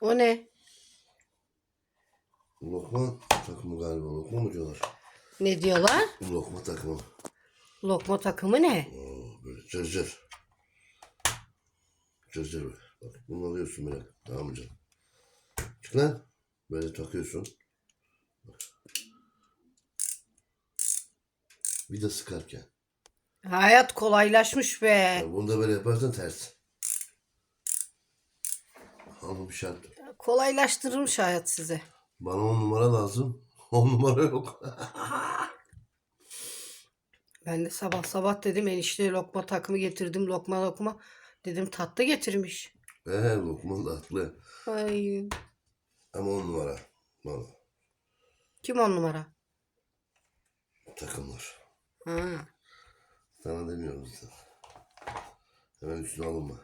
O ne? Lokma takımı galiba. Lokma mı diyorlar? Ne diyorlar? Lokma takımı. Lokma takımı ne? Oo, böyle cırcır. Cırcır böyle. Bak bunu alıyorsun böyle. Tamam mı canım? Çık lan. Böyle takıyorsun. Bak. Bir de sıkarken. Hayat kolaylaşmış be. Yani bunu da böyle yaparsan ters. Ama bir şart. Kolaylaştırılmış hayat size. Bana on numara lazım. On numara yok. Ben de sabah sabah dedim enişte lokma takımı getirdim lokma lokma. Dedim tatlı getirmiş. Eee lokma tatlı. Ay, Ama on numara. Valla. kim on numara? Takımlar. Ha. Sana demiyorum zaten. Hemen üstüne alınma.